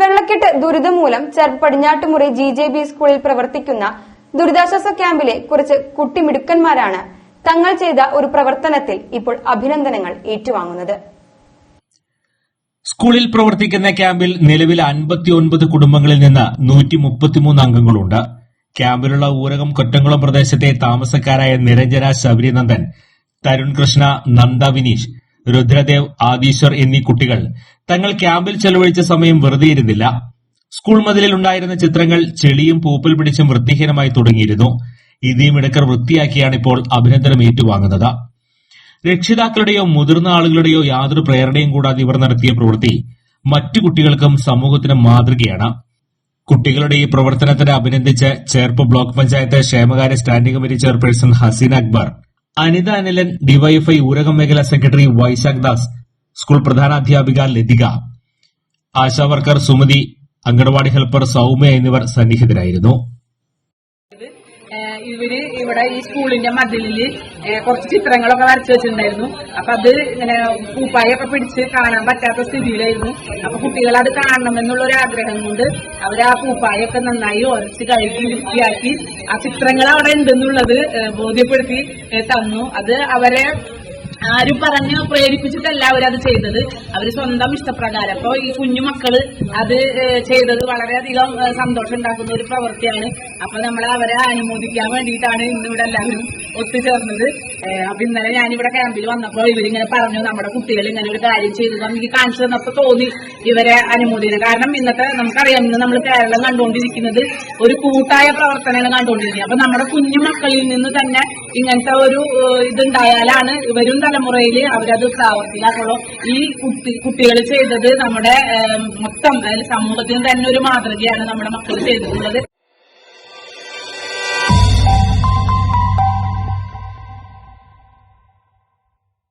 വെള്ളക്കെട്ട് ദുരിതം മൂലം പടിഞ്ഞാട്ടുമുറി ജി ജെ ബി സ്കൂളിൽ പ്രവർത്തിക്കുന്ന ദുരിതാശ്വാസ ക്യാമ്പിലെ കുറച്ച് കുട്ടിമിടുക്കന്മാരാണ് തങ്ങൾ ചെയ്ത ഒരു പ്രവർത്തനത്തിൽ ഇപ്പോൾ അഭിനന്ദനങ്ങൾ ഏറ്റുവാങ്ങുന്നത്. സ്കൂളിൽ പ്രവർത്തിക്കുന്ന ക്യാമ്പിൽ നിലവിൽ അൻപത്തിയൊൻപത് കുടുംബങ്ങളിൽ നിന്ന് നൂറ്റി മുപ്പത്തിമൂന്ന് അംഗങ്ങളുണ്ട്. ക്യാമ്പിലുള്ള ഊരകം കൊറ്റംകുളം പ്രദേശത്തെ താമസക്കാരായ നിരഞ്ജന ശബരിനന്ദൻ തരുൺ കൃഷ്ണ നന്ദ വിനീഷ് രുദ്രദേവ് ആദീശ്വർ എന്നീ കുട്ടികൾ തങ്ങൾ ക്യാമ്പിൽ ചെലവഴിച്ച സമയം വെറുതെയിരുന്നില്ല. സ്കൂൾ മതിലിൽ ഉണ്ടായിരുന്ന ചിത്രങ്ങൾ ചെളിയും പൂപ്പൽ പിടിച്ചും വൃത്തിഹീനമായി തുടങ്ങിയിരുന്നു. ഇതീം ഇടക്കർ വൃത്തിയാക്കിയാണ് ഇപ്പോൾ അഭിനന്ദനം ഏറ്റുവാങ്ങുന്നത്. രക്ഷിതാക്കളുടെയോ മുതിർന്ന ആളുകളുടെയോ യാതൊരു പ്രേരണയും കൂടാതെ ഇവർ നടത്തിയ പ്രവൃത്തി മറ്റു കുട്ടികൾക്കും സമൂഹത്തിനും മാതൃകയാണ്. കുട്ടികളുടെ ഈ പ്രവർത്തനത്തിന് അഭിനന്ദിച്ച് ചേർപ്പ് ബ്ലോക്ക് പഞ്ചായത്ത് ക്ഷേമകാര്യ standing committee chairperson Haseena Akbar Anitha Anilan DYFI Oorakam മേഖലാ secretary Vaishakh Das school പ്രധാനാധ്യാപിക Lathika. ASHA worker Sumathi anganwadi helper Soumya എന്നിവർ സന്നിഹിതരായിരുന്നു. ഇവർ ഇവിടെ ഈ സ്കൂളിന്റെ മതിലിൽ കുറച്ച് ചിത്രങ്ങളൊക്കെ വരച്ചു വെച്ചിട്ടുണ്ടായിരുന്നു. അപ്പൊ അത് ഇങ്ങനെ പൂപ്പായൊക്കെ പിടിച്ച് കാണാൻ പറ്റാത്ത സ്ഥിതിയിലായിരുന്നു. അപ്പൊ കുട്ടികൾ അത് കാണണം എന്നുള്ള ഒരു ആഗ്രഹം കൊണ്ട് അവർ ആ പൂപ്പായൊക്കെ നന്നായി ഉരച്ച് കഴുകി വൃത്തിയാക്കി ആ ചിത്രങ്ങൾ അവിടെ ഉണ്ടെന്നുള്ളത് ബോധ്യപ്പെടുത്തി തന്നു. അത് അവരെ ആരും പറഞ്ഞ് പ്രേരിപ്പിച്ചിട്ടല്ല അത് ചെയ്തത്. അവർ സ്വന്തം ഇഷ്ടപ്രകാരം. അപ്പൊ ഈ കുഞ്ഞു മക്കൾ അത് ചെയ്തത് വളരെയധികം സന്തോഷം ഉണ്ടാക്കുന്ന ഒരു പ്രവൃത്തിയാണ്. അപ്പൊ നമ്മൾ അവരെ അനുമോദിക്കാൻ വേണ്ടിയിട്ടാണ് ഇന്ന് ഇവിടെ എല്ലാവരും ഒത്തുചേർന്നത്. അപ്പൊ ഇന്നലെ ഞാനിവിടെ ക്യാമ്പിൽ വന്നപ്പോ ഇവരിങ്ങനെ പറഞ്ഞു നമ്മുടെ കുട്ടികൾ ഇങ്ങനെ ഒരു കാര്യം ചെയ്തു നമുക്ക് കാണിച്ചു തന്നപ്പോ തോന്നി ഇവരെ അനുമോദിക്കണം കാരണം ഇന്നത്തെ നമുക്കറിയാം ഇന്ന് നമ്മൾ കേരളം കണ്ടുകൊണ്ടിരിക്കുന്നത് ഒരു കൂട്ടായ പ്രവർത്തനങ്ങൾ കണ്ടുകൊണ്ടിരിക്കുന്നത്. അപ്പൊ നമ്മുടെ കുഞ്ഞു മക്കളിൽ നിന്ന് തന്നെ ഇങ്ങനത്തെ ഒരു ഇതുണ്ടായാലാണ് വരും തലമുറയിൽ അവരത് പ്രാവർത്തികമാക്കുള്ളൂ. ഈ കുട്ടി കുട്ടികൾ ചെയ്തത് നമ്മുടെ മൊത്തം സമൂഹത്തിന് തന്നെ ഒരു മാതൃകയാണ് നമ്മുടെ മക്കൾ ചെയ്തിട്ടുള്ളത്.